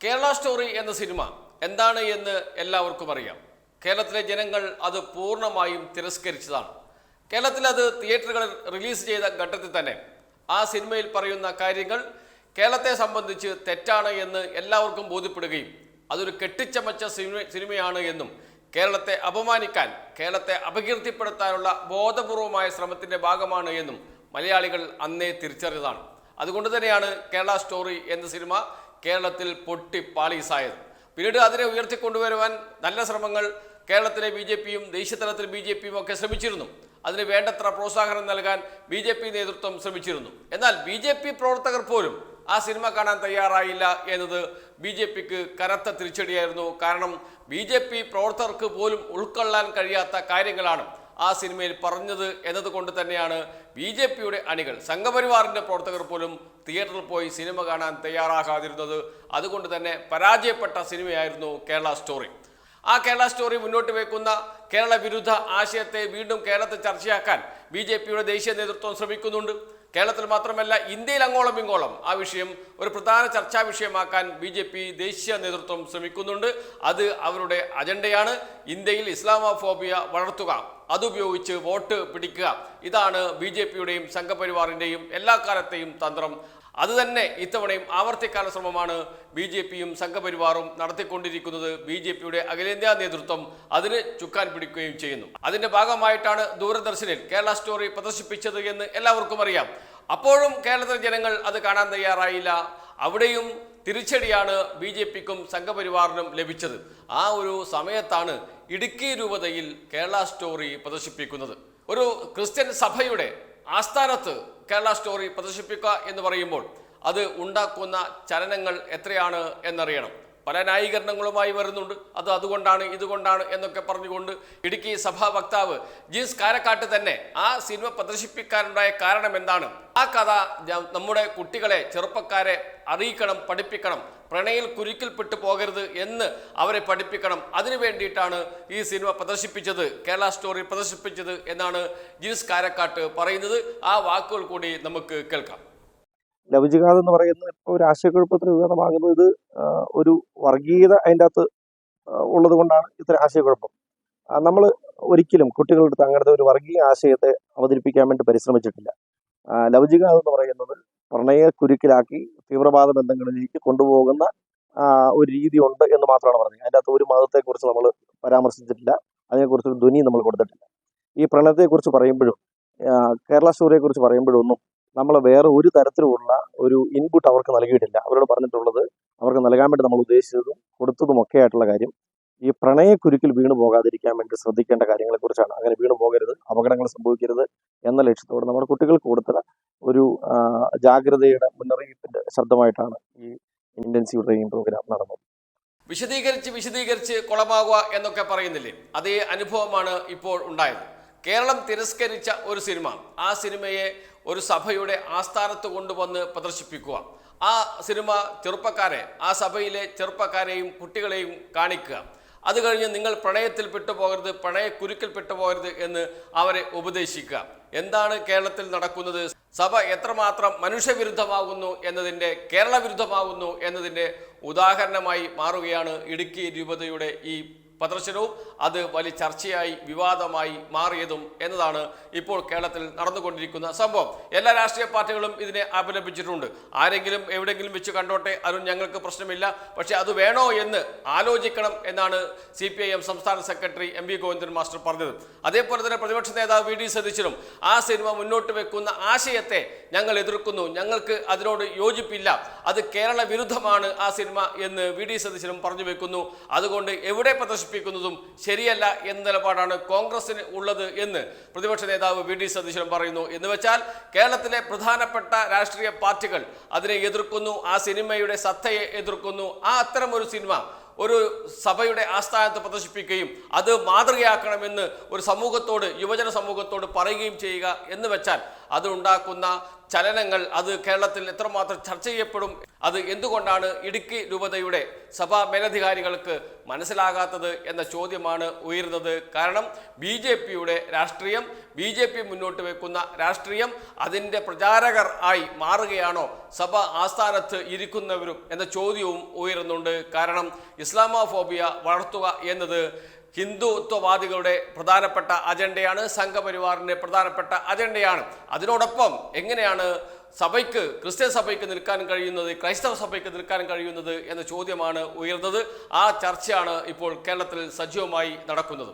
Kerala story എന്ന cinema എന്താണ് എന്ന് എല്ലാവർക്കും അറിയാം. കേരളത്തിലെ ജനങ്ങൾ അത് പൂർണമായും തിരസ്കരിച്ചതാണ്. കേരളത്തിൽ അത് തിയേറ്ററുകളിൽ റിലീസ് ചെയ്ത ഘട്ടത്തിൽ തന്നെ ആ സിനിമയിൽ പറയുന്ന കാര്യങ്ങൾ കേരളത്തെ സംബന്ധിച്ച് തെറ്റാണ് എന്ന് എല്ലാവർക്കും ബോധ്യപ്പെടുകയും അതൊരു കെട്ടിച്ചമച്ച സിനിമ സിനിമയാണ് എന്നും കേരളത്തെ അപമാനിക്കാൻ കേരളത്തെ അപകീർത്തിപ്പെടുത്താനുള്ള ബോധപൂർവമായ ശ്രമത്തിന്റെ ഭാഗമാണ് എന്നും മലയാളികൾ അന്നേ തിരിച്ചറിഞ്ഞതാണ്. അതുകൊണ്ട് തന്നെയാണ് കേരള സ്റ്റോറി എന്ന സിനിമ കേരളത്തിൽ പൊട്ടി പാളീസായത്. പിന്നീട് അതിനെ ഉയർത്തിക്കൊണ്ടുവരുവാൻ നല്ല ശ്രമങ്ങൾ കേരളത്തിലെ ബി ജെ പിയും ദേശീയതലത്തിൽ ബി ജെ പിയും ഒക്കെ ശ്രമിച്ചിരുന്നു. അതിന് വേണ്ടത്ര പ്രോത്സാഹനം നൽകാൻ ബി ജെ പി നേതൃത്വം ശ്രമിച്ചിരുന്നു. എന്നാൽ ബി ജെ പി പ്രവർത്തകർ പോലും ആ സിനിമ കാണാൻ തയ്യാറായില്ല എന്നത് ബി ജെ പിക്ക് കനത്ത തിരിച്ചടിയായിരുന്നു. കാരണം ബി ജെ പി പ്രവർത്തകർക്ക് പോലും ഉൾക്കൊള്ളാൻ കഴിയാത്ത കാര്യങ്ങളാണ് ആ സിനിമയിൽ പറഞ്ഞത് എന്നതുകൊണ്ട് തന്നെയാണ് ബി ജെ പിയുടെ അണികൾ സംഘപരിവാറിന്റെ പ്രവർത്തകർ പോലും തിയേറ്ററിൽ പോയി സിനിമ കാണാൻ തയ്യാറാകാതിരുന്നത് അതുകൊണ്ട് തന്നെ പരാജയപ്പെട്ട സിനിമയായിരുന്നു കേരള സ്റ്റോറി. ആ കേരള സ്റ്റോറി മുന്നോട്ട് വെക്കുന്ന കേരള വിരുദ്ധ ആശയത്തെ വീണ്ടും കേരളത്തിൽ ചർച്ചയാക്കാൻ ബി ജെ പിയുടെ ദേശീയ നേതൃത്വം ശ്രമിക്കുന്നുണ്ട്. കേരളത്തിൽ മാത്രമല്ല ഇന്ത്യയിൽ അങ്ങോളം ഇങ്ങോളം ആ വിഷയം ഒരു പ്രധാന ചർച്ചാ വിഷയമാക്കാൻ ബി ജെ പി ദേശീയ നേതൃത്വം ശ്രമിക്കുന്നുണ്ട്. അത് അവരുടെ അജണ്ടയാണ്. ഇന്ത്യയിൽ ഇസ്ലാമോഫോബിയ വളർത്തുക അതുപയോഗിച്ച് വോട്ട് പിടിക്കുക. ഇതാണ് ബി ജെ പിയുടെയും സംഘപരിവാറിന്റെയും എല്ലാ കാലത്തെയും തന്ത്രം. അതുതന്നെ ഇത്തവണയും ആവർത്തിക്കാല ശ്രമമാണ് ബി ജെ പിയും സംഘപരിവാറും നടത്തിക്കൊണ്ടിരിക്കുന്നത് ബി ജെ പിയുടെ അഖിലേന്ത്യാ നേതൃത്വം അതിന് ചുക്കാൻ പിടിക്കുകയും ചെയ്യുന്നു. അതിന്റെ ഭാഗമായിട്ടാണ് ദൂരദർശനിൽ കേരള സ്റ്റോറി പ്രദർശിപ്പിച്ചത് എന്ന് എല്ലാവർക്കും അറിയാം. അപ്പോഴും കേരളത്തിലെ ജനങ്ങൾ അത് കാണാൻ തയ്യാറായില്ല. അവിടെയും തിരിച്ചടിയാണ് ബി ജെ പിക്കും സംഘപരിവാറിനും ലഭിച്ചത്. ആ ഒരു സമയത്താണ് ഇടുക്കി രൂപതയിൽ കേരള സ്റ്റോറി പ്രദർശിപ്പിക്കുന്നത്. ഒരു ക്രിസ്ത്യൻ സഭയുടെ ആസ്ഥാനത്ത് കേരള സ്റ്റോറി പ്രദർശിപ്പിക്കുക എന്ന് പറയുമ്പോൾ അത് ഉണ്ടാക്കുന്ന ചലനങ്ങൾ എത്രയാണ് എന്നറിയണം. പല ന്യായീകരണങ്ങളുമായി വരുന്നുണ്ട്. അത് അതുകൊണ്ടാണ് ഇതുകൊണ്ടാണ് എന്നൊക്കെ പറഞ്ഞുകൊണ്ട് ഇടുക്കി സഭാ വക്താവ് ജീൻസ് കാരക്കാട്ട് തന്നെ ആ സിനിമ പ്രദർശിപ്പിക്കാനുണ്ടായ കാരണം എന്താണ്? ആ കഥ നമ്മുടെ കുട്ടികളെ ചെറുപ്പക്കാരെ അറിയിക്കണം പഠിപ്പിക്കണം. പ്രണയിൽ കുരുക്കിൽപ്പെട്ടു പോകരുത് എന്ന് അവരെ പഠിപ്പിക്കണം. അതിനു വേണ്ടിയിട്ടാണ് ഈ സിനിമ പ്രദർശിപ്പിച്ചത് കേരള സ്റ്റോറി പ്രദർശിപ്പിച്ചത് എന്നാണ് ജിൻസ് കാരക്കാട്ട് പറയുന്നത്. ആ വാക്കുകൾ കൂടി നമുക്ക് കേൾക്കാം. ലവജിഹാദ് എന്ന് പറയുന്ന ഇപ്പോൾ ഒരു ആശയക്കുഴപ്പത്തിന് വിധേയമാകുന്നത് ഇത് ഒരു വർഗീയത അതിന്റെ അകത്ത് ഉള്ളത് കൊണ്ടാണ് ഇത്തരം ആശയക്കുഴപ്പം. നമ്മൾ ഒരിക്കലും കുട്ടികളുടെ അടുത്ത് അങ്ങനത്തെ ഒരു വർഗീയ ആശയത്തെ അവതരിപ്പിക്കാൻ വേണ്ടി പരിശ്രമിച്ചിട്ടില്ല. ലവജിഹാദ് എന്ന് പറയുന്നത് പ്രണയ കുരുക്കിലാക്കി തീവ്രവാദ ബന്ധങ്ങളിലേക്ക് കൊണ്ടുപോകുന്ന ഒരു രീതി ഉണ്ട് എന്ന് മാത്രമാണ് പറഞ്ഞത്. അതിന്റെ അകത്ത് ഒരു മതത്തെക്കുറിച്ച് നമ്മൾ പരാമർശിച്ചിട്ടില്ല. അതിനെക്കുറിച്ച് ഒരു ധ്വനി നമ്മൾ കൊടുത്തിട്ടില്ല. ഈ പ്രണയത്തെക്കുറിച്ച് പറയുമ്പോഴും കേരള സ്റ്റോറിയെക്കുറിച്ച് പറയുമ്പോഴൊന്നും നമ്മൾ വേറെ ഒരു തരത്തിലുള്ള ഒരു ഇൻപുട്ട് അവർക്ക് നൽകിയിട്ടില്ല. അവരോട് പറഞ്ഞിട്ടുള്ളത് അവർക്ക് നൽകാൻ വേണ്ടി നമ്മൾ ഉദ്ദേശിച്ചതും കൊടുത്തതും ഒക്കെ ആയിട്ടുള്ള കാര്യം ഈ പ്രണയക്കുരുക്കിൽ വീണു പോകാതിരിക്കാൻ വേണ്ടി ശ്രദ്ധിക്കേണ്ട കാര്യങ്ങളെക്കുറിച്ചാണ്. അങ്ങനെ വീണു പോകരുത് അപകടങ്ങൾ സംഭവിക്കരുത് എന്ന ലക്ഷ്യത്തോടെ നമ്മുടെ കുട്ടികൾക്ക് കൊടുത്ത ഒരു ജാഗ്രതയുടെ ശബ്ദമായിട്ടാണ് ഈ ഇന്റൻസീവ് ട്രെയിനിങ് പ്രോഗ്രാം നടന്നത്. വിശദീകരിച്ച് വിശദീകരിച്ച് കുളമാകുക എന്നൊക്കെ പറയുന്നില്ലേ? അതേ അനുഭവമാണ് ഇപ്പോൾ ഉണ്ടായത്. കേരളം തിരസ്കരിച്ച ഒരു സിനിമ. ആ സിനിമയെ ഒരു സഭയുടെ ആസ്ഥാനത്ത് കൊണ്ടുവന്ന് പ്രദർശിപ്പിക്കുക. ആ സിനിമ ചെറുപ്പക്കാരെ ആ സഭയിലെ ചെറുപ്പക്കാരെയും കുട്ടികളെയും കാണിക്കുക. അത് കഴിഞ്ഞ് നിങ്ങൾ പ്രണയത്തിൽ പെട്ടുപോകരുത് പ്രണയക്കുരുക്കിൽ പെട്ടുപോകരുത് എന്ന് അവരെ ഉപദേശിക്കുക. എന്താണ് കേരളത്തിൽ നടക്കുന്നത്? സഭ എത്രമാത്രം മനുഷ്യവിരുദ്ധമാകുന്നു എന്നതിന്റെ കേരള വിരുദ്ധമാകുന്നു എന്നതിന്റെ ഉദാഹരണമായി മാറുകയാണ് ഇടുക്കി രൂപതയുടെ ഈ പ്രദർശനവും അത് വലിയ ചർച്ചയായി വിവാദമായി മാറിയതും എന്നതാണ് ഇപ്പോൾ കേരളത്തിൽ നടന്നുകൊണ്ടിരിക്കുന്ന സംഭവം. എല്ലാ രാഷ്ട്രീയ പാർട്ടികളും ഇതിനെ അപലപിച്ചിട്ടുണ്ട്. ആരെങ്കിലും എവിടെയെങ്കിലും വെച്ച് കണ്ടോട്ടെ അതും ഞങ്ങൾക്ക് പ്രശ്നമില്ല. പക്ഷേ അത് വേണോ എന്ന് ആലോചിക്കണം എന്നാണ് സി പി ഐ എം സംസ്ഥാന secretary M V Govindan master പറഞ്ഞത്. അതേപോലെ തന്നെ പ്രതിപക്ഷ നേതാവ് വി ഡി സതീശനും ആ സിനിമ മുന്നോട്ട് വെക്കുന്ന ആശയത്തെ ഞങ്ങൾ എതിർക്കുന്നു. ഞങ്ങൾക്ക് അതിനോട് യോജിപ്പില്ല. അത് കേരള വിരുദ്ധമാണ് ആ സിനിമ എന്ന് വി ഡി സതീശനും പറഞ്ഞു വെക്കുന്നു. അതുകൊണ്ട് എവിടെ പ്രദർശിപ്പിക്കുന്നതും ശരിയല്ല എന്ന നിലപാടാണ് കോൺഗ്രസിന് ഉള്ളത് എന്ന് പ്രതിപക്ഷ നേതാവ് വി ഡി സതീശൻ പറയുന്നു. എന്ന് വെച്ചാൽ കേരളത്തിലെ പ്രധാനപ്പെട്ട രാഷ്ട്രീയ പാർട്ടികൾ അതിനെ എതിർക്കുന്നു ആ സിനിമയുടെ സത്തയെ എതിർക്കുന്നു. ആ അത്തരം ഒരു സിനിമ ഒരു സഭയുടെ ആസ്ഥാനത്ത് പ്രദർശിപ്പിക്കുകയും അത് മാതൃകയാക്കണമെന്ന് ഒരു സമൂഹത്തോട് യുവജന സമൂഹത്തോട് പറയുകയും ചെയ്യുക എന്ന് വെച്ചാൽ അത് ഉണ്ടാക്കുന്ന ചലനങ്ങൾ അത് കേരളത്തിൽ എത്രമാത്രം ചർച്ച ചെയ്യപ്പെടും? അത് എന്തുകൊണ്ടാണ് ഇടുക്കി രൂപതയുടെ സഭാ മേലധികാരികൾക്ക് മനസ്സിലാകാത്തത് എന്ന ചോദ്യമാണ് ഉയരുന്നത്. കാരണം ബി ജെ പിയുടെ രാഷ്ട്രീയം ബി ജെ പി മുന്നോട്ട് വെക്കുന്ന രാഷ്ട്രീയം അതിന്റെ പ്രചാരകർ ആയി മാറുകയാണോ? സഭ ആസ്ഥാനത്ത് ഇരിക്കുന്നവരും എന്ന ചോദ്യവും ഉയരുന്നുണ്ട്. കാരണം ഇസ്ലാമോഫോബിയ വളർത്തുക എന്നത് ഹിന്ദുത്വവാദികളുടെ പ്രധാനപ്പെട്ട അജണ്ടയാണ് സംഘപരിവാറിന്റെ പ്രധാനപ്പെട്ട അജണ്ടയാണ്. അതിനോടൊപ്പം എങ്ങനെയാണ് സഭയ്ക്ക് ക്രിസ്ത്യൻ സഭയ്ക്ക് നിൽക്കാൻ കഴിയുന്നത് ക്രൈസ്തവ സഭയ്ക്ക് നിൽക്കാൻ കഴിയുന്നത് എന്ന ചോദ്യമാണ് ഉയർന്നത്. ആ ചർച്ചയാണ് ഇപ്പോൾ കേരളത്തിൽ സജീവമായി നടക്കുന്നത്.